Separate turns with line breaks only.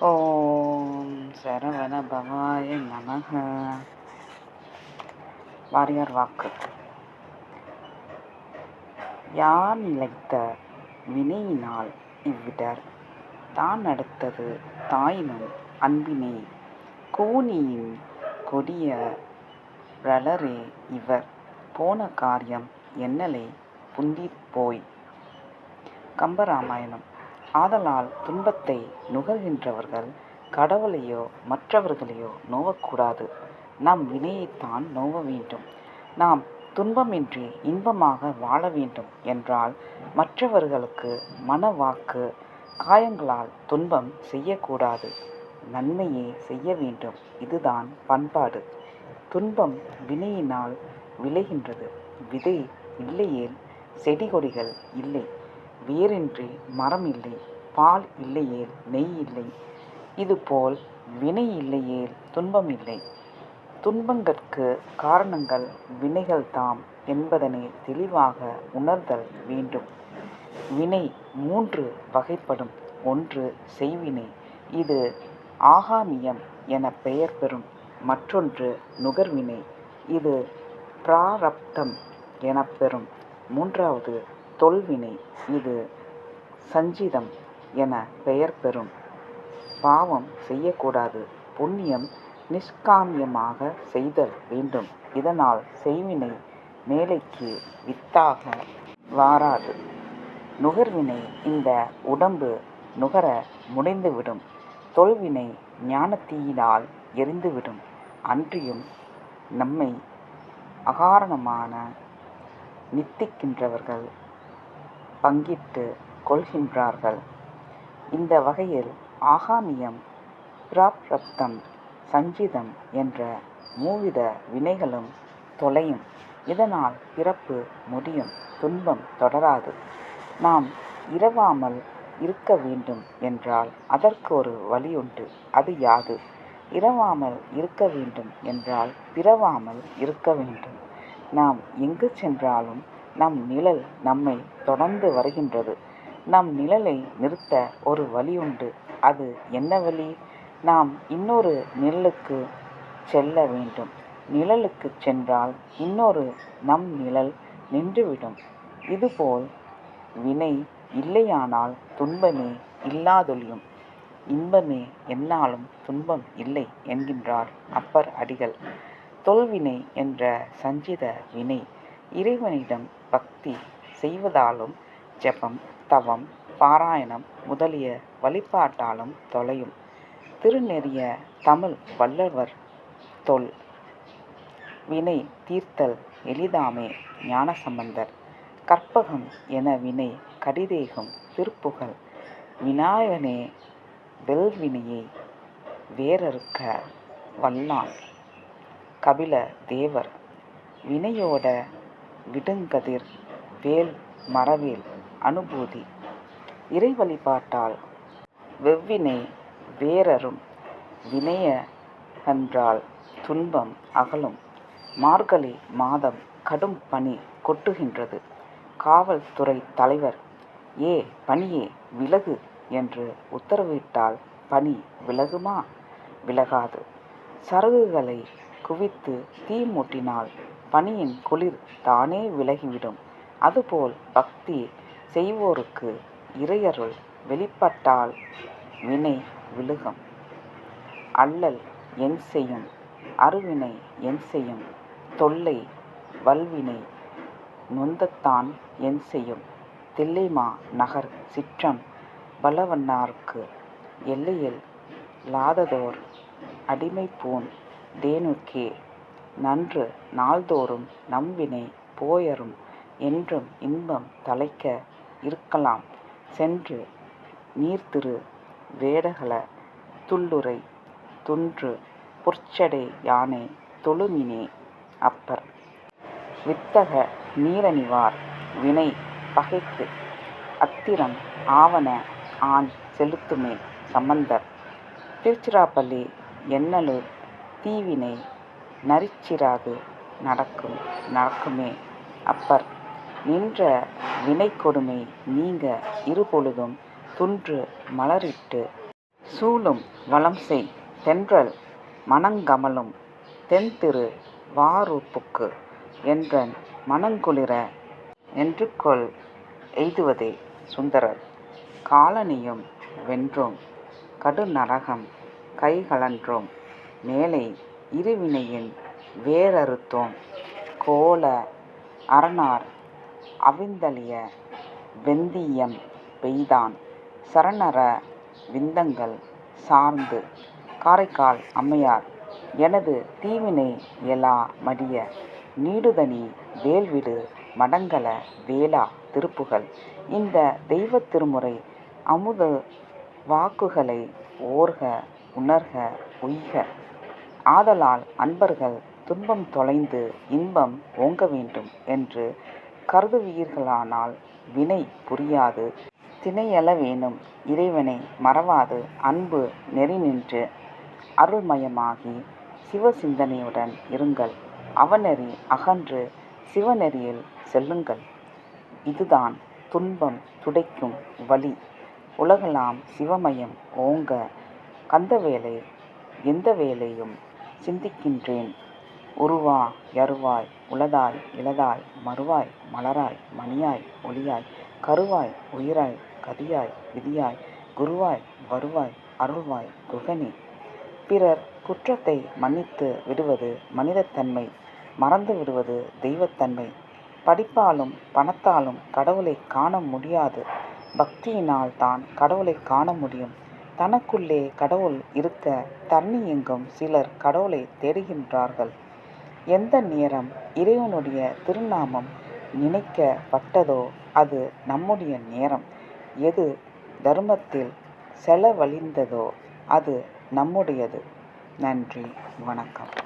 ஓம் சரவண பவாய நமக. வாரியார் வாக்கு. யார் நிலைத்த வினையினால் இவ்விடர்? தான் அடுத்தது தாயினும் அன்பினை கூனியின் கொடிய ரலரே இவர் போன காரியம் என்னலை புந்திப் போய். கம்பராமாயணம். ஆதலால் துன்பத்தை நுகர்கின்றவர்கள் கடவுளையோ மற்றவர்களையோ நோவக்கூடாது. நம் வினையைத்தான் நோவ வேண்டும். நாம் துன்பமின்றி இன்பமாக வாழ வேண்டும் என்றால் மற்றவர்களுக்கு மன வாக்கு காயங்களால் துன்பம் செய்யக்கூடாது. நன்மையே செய்ய வேண்டும். இதுதான் பண்பாடு. துன்பம் வினையினால் விளைகின்றது. விதை இல்லையேல் செடி கொடிகள் இல்லை. வேரின்றி மரம் இல்லை பால் இல்லையேல் நெய் இல்லை. இதுபோல் வினை இல்லையேல் துன்பம் இல்லை. துன்பங்கற்கு காரணங்கள் வினைகள் தாம் என்பதனை தெளிவாக உணர்தல் வேண்டும். வினை மூன்று வகைப்படும். ஒன்று செய்வினை இது ஆகாமியம் என பெயர் பெறும். மற்றொன்று நுகர்வினை இது பிராரப்தம் எனப்பெறும் மூன்றாவது தொல்வினை இது சஞ்சிதம் என பெயர் பெறும். பாவம் செய்யக்கூடாது புண்ணியம் நிஷ்காமியமாக செய்தல் வேண்டும். இதனால் செய்வினை மேலைக்கு வித்தாக வாராது. நுகர்வினை இந்த உடம்பு நுகர முடிந்துவிடும். தொல்வினை ஞானத்தீயினால் எரிந்துவிடும். அன்றியும் நம்மை அகாரணமான நித்திக்கின்றவர்கள் பங்கிட்டு கொள்கின்றார்கள். இந்த வகையில் ஆகாமியம் பிராப்ரப்தம் சஞ்சிதம் என்ற மூவித வினைகளும் தொலையும். இதனால் பிறப்பு முடியும் துன்பம் தொடராது. நாம் இரவாமல் இருக்க வேண்டும் என்றால் அதற்கு ஒரு வழியுண்டு. அது யாது? இரவாமல் இருக்க வேண்டும் என்றால் பிறவாமல் இருக்க வேண்டும். நாம் எங்கு சென்றாலும் நம் நிழல் நம்மை தொடர்ந்து வருகின்றது. நம் நிழலை நிறுத்த ஒரு வழி உண்டு. அது என்ன வழி? நாம் இன்னொரு நிழலுக்கு செல்ல வேண்டும். நிழலுக்கு சென்றால் இன்னொரு நம் நிழல் நின்றுவிடும். இதுபோல் வினை இல்லையானால் துன்பமே இல்லாதொழியும். இன்பமே என்னாலும் துன்பம் இல்லை என்கின்றார் அப்பர் அடிகள். தொல்வினை என்ற சஞ்சித வினை இறைவனிடம் பக்தி செய்வதாலும் ஜெபம் தவம் பாராயணம் முதலிய வழிபாட்டாலும் தொலையும். திருநெறிய தமிழ் வல்லவர் தொல் வினை தீர்த்தல் எளிதாமே ஞானசம்பந்தர். கற்பகம் என வினை கடிதேகம் திருப்புகழ். விநாயகனே வெல்வினையை வேறறுக்க வல்லான். கபில தேவர் வினையோட விடுங்கதிர் வேல் மரவேல் அனுபூதி. இறை வழிபாட்டால் வெவ்வினை வேரறும் வினையகன்றால் துன்பம் அகலும். மார்கழி மாதம் கடும் பனி கொட்டுகின்றது. காவல்துறை தலைவர் ஏ பனியே விலகு என்று உத்தரவிட்டால் பனி விலகுமா? விலகாது. சரகுகளை குவித்து தீ மூட்டினால் பனியின் குளிர் தானே விலகிவிடும். அதுபோல் பக்தி செய்வோருக்கு இறையருள் வெளிப்பட்டால் வினை விழுகும். அல்லல் என் செய்யும் அருவினை என் செய்யும் தொல்லை வல்வினை நொந்தத்தான் என் செய்யும். தில்லைமா நகர் சிற்றம் பலவண்ணார்க்கு எல்லையில் லாததோர் அடிமைப்பூன் தேனுக்கே நன்று நாள்தோறும் நம்வினை போயரும் என்றும் இன்பம் தழைக்க இருக்கலாம். சென்று நீர்த்திரு வேடகல துள்ளுரை துன்று புற்சடை யானை தொழுமினே அப்பர். வித்தக நீரணிவார் வினை பகைக்கு அத்திரம் ஆவன ஆண் செலுத்துமே சம்பந்தர். திருச்சிராப்பள்ளி எண்ணலூர் தீவினை நரிச்சிராது நடக்கும் நடக்குமே. அப்பர் நின்ற வினைக்கொடுமை நீங்க இருபொழுதும் துன்று மலரிட்டு சூழும் வலம்செய் தென்றல் மனங்கமலும் தென்திரு வாரூப்புக்கு என்றன் மனங்குளிர என்று கொள் எய்துவதே சுந்தரர். காலனியும் வென்றும் கடுநரகம் கைகளன்றும் மேலை இருவினையின் வேரறுத்தோம் கோல அரணார் அவிந்தழிய வெந்தீயம் பெய்தான். சரணற விந்தங்கள் சார்ந்து காரைக்கால் அம்மையார் எனது தீவினை எலா மடிய நீடுதனி வேல்விடு மடங்கல வேளா திருப்புகள். இந்த தெய்வத் திருமுறை அமுத வாக்குகளை ஓர்க உணர்க உய்க ஆதலால் அன்பர்கள் துன்பம் தொலைந்து இன்பம் ஓங்க வேண்டும் என்று கருதுவீர்களானால் வினை புரியாது. தினையள வேணும். இறைவனை மறவாது. அன்பு நெறி நின்று அருள்மயமாகி சிவசிந்தனையுடன் இருங்கள். அவநெறி அகன்று சிவநெறியில் செல்லுங்கள். இதுதான் துன்பம் துடைக்கும் வழி. உலகலாம் சிவமயம் ஓங்க கந்தவேலை எந்த வேலையும் சிந்திக்கின்றேன். உருவா யருவாய் உளதாய் இளதாய் மறுவாய் மலராய் மணியாய் ஒளியாய் கருவாய் உயிராய் கதியாய் விதியாய் குருவாய் வருவாய் அருள்வாய் குகனி. பிறர் குற்றத்தை மன்னித்து விடுவது மனிதத்தன்மை மறந்து விடுவது தெய்வத்தன்மை. படிப்பாலும் பணத்தாலும் கடவுளை காண முடியாது. பக்தியினால் தான் கடவுளை காண முடியும். தனக்குள்ளே கடவுள் இருக்க தண்ணி எங்கும் சிலர் கடவுளை தேடுகின்றார்கள். எந்த நேரம் இறைவனுடைய திருநாமம் நினைக்கப்பட்டதோ அது நம்முடைய நேரம். எது தர்மத்தில் செலவழிந்ததோ அது நம்முடையது. நன்றி வணக்கம்.